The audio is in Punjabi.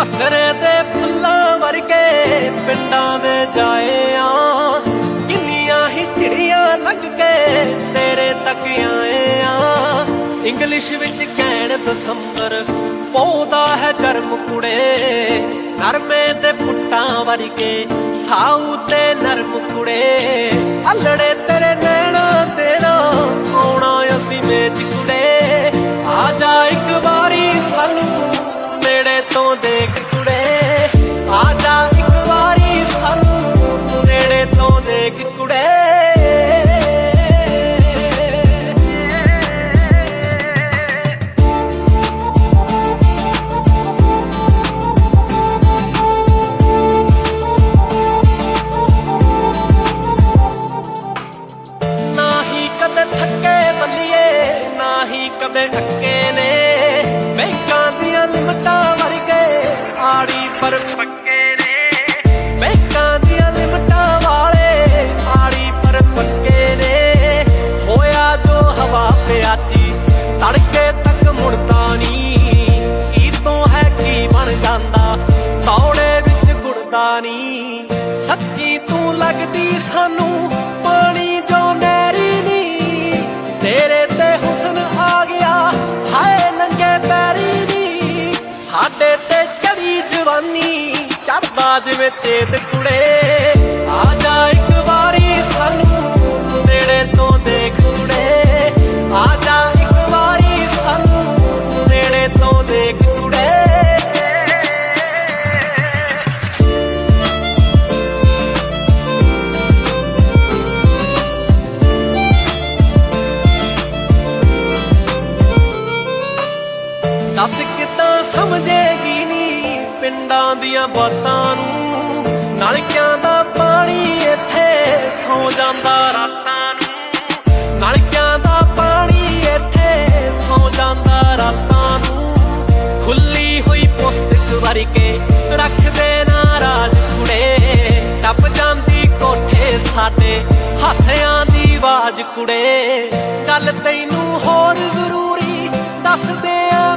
ਆਸਰੇ ਦੇ ਫੁੱਲਾਂ ਵਰਗੇ ਪਿੰਡਾਂ ਦੇ ਜਾਏ ਆ ਕਿੰਨੀਆਂ ਹੀ ਚਿੜੀਆਂ ਲੰਘ ਕੇ ਤੇਰੇ ਤੱਕ ਆਏ ਆ ਇੰਗਲਿਸ਼ ਵਿੱਚ ਕਹਿਣ ਦਸੰਬਰ, ਪੌਦਾ ਹੈ ਜਰਮ ਕੁੜੇ, ਨਰਮੇ ਦੇ ਫੁੱਟਾਂ ਵਰਗੇ ਸਾਊ ਤੇ ਨਰਮ ਕੁੜੇ। ਅਲੜੇ ਤੇਰੇ ਨੈਣਾ ਤੋਂ ਦੇਖ ਕੁੜੇ ਆ ਜਾ ਇੱਕ ਵਾਰੀ ਸਾਨੂੰ ਨੇੜੇ ਤੋਂ ਦੇਖ ਕੁੜੇ ਨਾ ਹੀ ਕਦੇ ਥੱਕੇ ਬੱਲੀਏ ਨਾ ਹੀ ਕਦੇ ਥੱਕੇ ਨੇ। ਬੈਂਕਾਂ ਦੀਆਂ ਲਿਮਟਾਂ ਪੱਕੇ ਨੇ। ਬੈਂਕਾਂ ਦੀਆਂ ਲਿਮਟਾਂ ਵਾਲੇ ਆੜੀ ਪਰ ਪੱਕੇ ਨੇ। ਹੋਇਆ ਜੋ ਹਵਾ ਪਿਆਜੀ ਤੜਕੇ ਤੱਕ ਮੁੜਦਾ ਨਹੀਂ। ਕੀ ਤੋਂ ਹੈ, ਕੀ ਬਣ ਜਾਂਦਾ ਤੌੜੇ ਵਿੱਚ ਗੁੜਦਾ ਨਹੀਂ। ਸੱਚੀ ਤੂੰ ਲੱਗਦੀ ਸਾਨੂੰ ਪਾਣੀ ਜੋ ਨਹਿਰੀ ਨੀ ਤੇਰੇ ਤੇ ਹੁਸਨ ਆ ਗਿਆ, ਹਾਏ ਨੰਗੇ ਪੈਰੀ ਨੀ ਸਾਡੇ ਚੜਦਾ ਜਿਵੇਂ ਤੇਤ ਕੁੜੇ ਆ ਜਾ ਪਿੰਡਾਂ ਦੀਆਂ ਬਾਤਾਂ ਨੂੰ, ਨਲਕਿਆਂ ਦਾ ਪਾਣੀ ਇੱਥੇ ਸੌ ਜਾਂਦਾ ਰਾਤਾਂ ਨੂੰ। ਨਲਕਿਆਂ ਦਾ ਪਾਣੀ ਇੱਥੇ ਸੌ ਜਾਂਦਾ ਰਾਤਾਂ ਨੂੰ। ਖੁੱਲੀ ਹੋਈ ਪੁਸਤਕ ਵਰ ਕੇ ਰੱਖਦੇ ਨਾਰਾਜ਼ ਕੁੜੇ। ਟੱਪ ਜਾਂਦੀ ਕੋਠੇ ਸਾਡੇ, ਹੱਥਿਆਂ ਦੀ ਆਵਾਜ਼ ਕੁੜੇ। ਗੱਲ ਤੈਨੂੰ ਹੋਰ ਜ਼ਰੂਰੀ ਦੱਸਦੇ ਆ